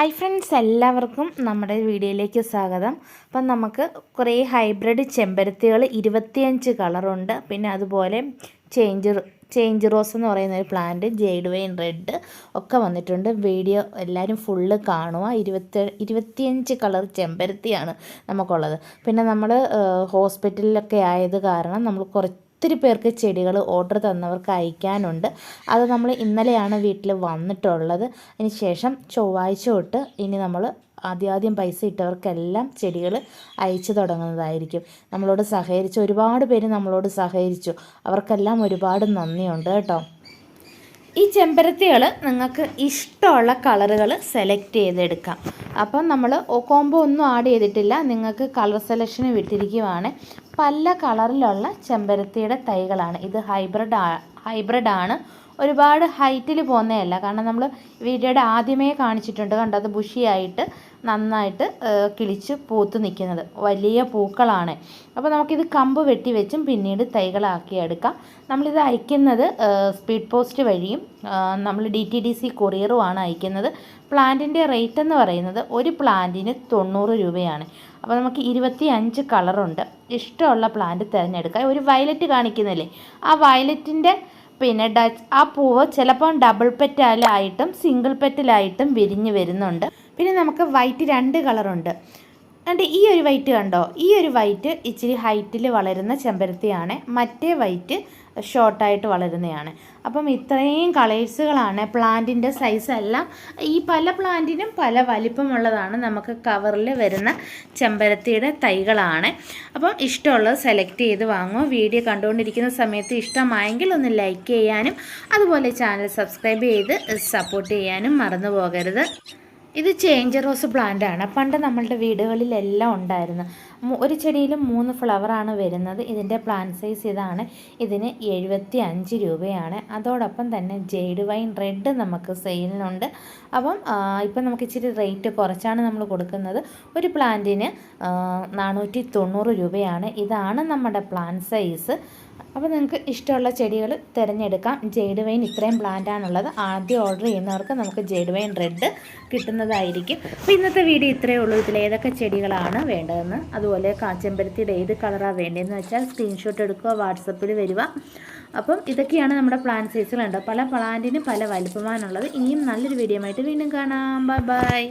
Hi friends എല്ലാവർക്കും നമ്മുടെ വീഡിയോയിലേക്ക് സ്വാഗതം. അപ്പം നമുക്ക് കുറേ ഹൈബ്രിഡ് ചെമ്പരത്തികൾ ഇരുപത്തിയഞ്ച് കളറുണ്ട് പിന്നെ അതുപോലെ ചേഞ്ച് ചേഞ്ച് റോസ് എന്ന് പറയുന്ന ഒരു പ്ലാന്റ് ജെയ്ഡ് വെയിൻ റെഡ് ഒക്കെ വന്നിട്ടുണ്ട്. വീഡിയോ എല്ലാവരും ഫുള്ള് കാണുക. ഇരുപത്തി ഇരുപത്തിയഞ്ച് കളർ ചെമ്പരത്തിയാണ് നമുക്കുള്ളത്. പിന്നെ നമ്മൾ ഹോസ്പിറ്റലിലൊക്കെ ആയത് കാരണം നമ്മൾ കുറച്ച് ഒത്തിരി പേർക്ക് ചെടികൾ ഓർഡർ തന്നവർക്ക് അയക്കാനുണ്ട്. അത് നമ്മൾ ഇന്നലെയാണ് വീട്ടിൽ വന്നിട്ടുള്ളത്. അതിന് ശേഷം ചൊവ്വാഴ്ച തൊട്ട് ഇനി നമ്മൾ ആദ്യാദ്യം പൈസ ഇട്ടവർക്കെല്ലാം ചെടികൾ അയച്ചു തുടങ്ങുന്നതായിരിക്കും. നമ്മളോട് സഹകരിച്ച് ഒരുപാട് പേര് നമ്മളോട് സഹകരിച്ചു. അവർക്കെല്ലാം ഒരുപാട് നന്ദിയുണ്ട് കേട്ടോ. ഈ ചെമ്പരത്തികൾ നിങ്ങൾക്ക് ഇഷ്ടമുള്ള കളറുകൾ സെലക്ട് ചെയ്തെടുക്കാം. അപ്പം നമ്മൾ കോംബോ ഒന്നും ആഡ് ചെയ്തിട്ടില്ല. നിങ്ങൾക്ക് കളർ സെലക്ഷന് വിട്ടിരിക്കുവാണ്. പല കളറിലുള്ള ചെമ്പരത്തിയുടെ തൈകളാണ്. ഇത് ഹൈബ്രിഡ് ഹൈബ്രിഡ് ആണ്. ഒരുപാട് ഹൈറ്റിൽ പോകുന്നതല്ല കാരണം നമ്മൾ വീഡിയോയുടെ ആദ്യമേ കാണിച്ചിട്ടുണ്ട്. കണ്ടത് ബുഷിയായിട്ട് നന്നായിട്ട് കിളിച്ച് പൂത്ത് നിൽക്കുന്നത് വലിയ പൂക്കളാണ്. അപ്പോൾ നമുക്കിത് കമ്പ് വെട്ടി വെച്ചും പിന്നീട് തൈകളാക്കി എടുക്കാം. നമ്മളിത് അയക്കുന്നത് സ്പീഡ് പോസ്റ്റ് വഴിയും നമ്മൾ ഡി ടി ഡി സി കൊറിയറുമാണ് അയക്കുന്നത്. പ്ലാന്റിന്റെ റേറ്റ് എന്ന് പറയുന്നത് ഒരു പ്ലാന്റിന് തൊണ്ണൂറ് രൂപയാണ്. അപ്പോൾ നമുക്ക് ഇരുപത്തി അഞ്ച് കളറുണ്ട് ഇഷ്ടമുള്ള പ്ലാന്റ് തിരഞ്ഞെടുക്കാം. ഒരു വയലറ്റ് കാണിക്കുന്നില്ലേ? ആ വയലറ്റിന്റെ പിന്നെ ഡച്ച് ആ പൂവ് ചിലപ്പം ഡബിൾ പെറ്റലായിട്ടും സിംഗിൾ പെറ്റലായിട്ടും വിരിഞ്ഞ് വരുന്നുണ്ട്. പിന്നെ നമുക്ക് വൈറ്റ് രണ്ട് കളറുണ്ട് അതുകൊണ്ട് ഈ ഒരു വൈറ്റ് കണ്ടോ? ഈ ഒരു വൈറ്റ് ഇച്ചിരി ഹൈറ്റിൽ വളരുന്ന ചെമ്പരത്തിയാണ്. മറ്റേ വൈറ്റ് ഷോർട്ടായിട്ട് വളരുന്നതാണ് അപ്പം ഇത്രയും കളേഴ്സുകളാണ് പ്ലാന്റിന്റെ സൈസെല്ലാം ഈ പല പ്ലാന്റിനും പല വലിപ്പമുള്ളതാണ് നമുക്ക് കവറിൽ വരുന്ന ചെമ്പരത്തിയുടെ തൈകളാണ്. അപ്പം ഇഷ്ടമുള്ളത് സെലക്ട് ചെയ്ത് വാങ്ങും വീഡിയോ കണ്ടുകൊണ്ടിരിക്കുന്ന സമയത്ത് ഇഷ്ടമായെങ്കിൽ ഒന്ന് ലൈക്ക് ചെയ്യാനും അതുപോലെ ചാനൽ സബ്സ്ക്രൈബ് ചെയ്ത് സപ്പോർട്ട് ചെയ്യാനും മറന്നു പോകരുത്. ഇത് ചേഞ്ച് റോസ് പ്ലാന്റ് ആണ്. പണ്ട് നമ്മളുടെ വീടുകളിലെല്ലാം ഉണ്ടായിരുന്നു. ഒരു ചെടിയിൽ മൂന്ന് ഫ്ലവറാണ് വരുന്നത്. ഇതിന്റെ പ്ലാന്റ് സൈസ് ഇതാണ്. ഇതിന് എഴുപത്തി അഞ്ച് രൂപയാണ്. അതോടൊപ്പം തന്നെ ജെയ്ഡ് വൈൻ റെഡ് നമുക്ക് സെയിലിനുണ്ട് അപ്പം ഇപ്പം നമുക്ക് ഇച്ചിരി റേറ്റ് കുറച്ചാണ് നമ്മൾ കൊടുക്കുന്നത്. ഒരു പ്ലാന്റിന് നാനൂറ്റി തൊണ്ണൂറ് രൂപയാണ്. ഇതാണ് നമ്മുടെ പ്ലാന്റ് സൈസ് അപ്പോൾ നിങ്ങൾക്ക് ഇഷ്ടമുള്ള ചെടികൾ തിരഞ്ഞെടുക്കാം. ജെയ്ഡ് വൈൻ ഇത്രയും പ്ലാന്റാണുള്ളത് ആദ്യം ഓർഡർ ചെയ്യുന്നവർക്ക് നമുക്ക് ജെയ്ഡ് വൈൻ റെഡ് കിട്ടുന്നതായിരിക്കും അപ്പോൾ ഇന്നത്തെ വീഡിയോ ഇത്രയേ ഉള്ളൂ. ഇതിൽ ഏതൊക്കെ ചെടികളാണ് വേണ്ടതെന്ന്. അതുപോലെ കാച്ചമ്പരത്തിയുടെ ഏത് കളറാണ് വേണ്ടതെന്ന് വെച്ചാൽ സ്ക്രീൻഷോട്ട് എടുക്കുക വാട്സപ്പിൽ വരിക. അപ്പം ഇതൊക്കെയാണ് നമ്മുടെ പ്ലാൻ സൈസുകളുണ്ട് പല പ്ലാന്റിനും പല വലുപ്പമാണുള്ളത്. ഇനിയും നല്ലൊരു വീഡിയോ ആയിട്ട് വീണ്ടും കാണാം. Bye bye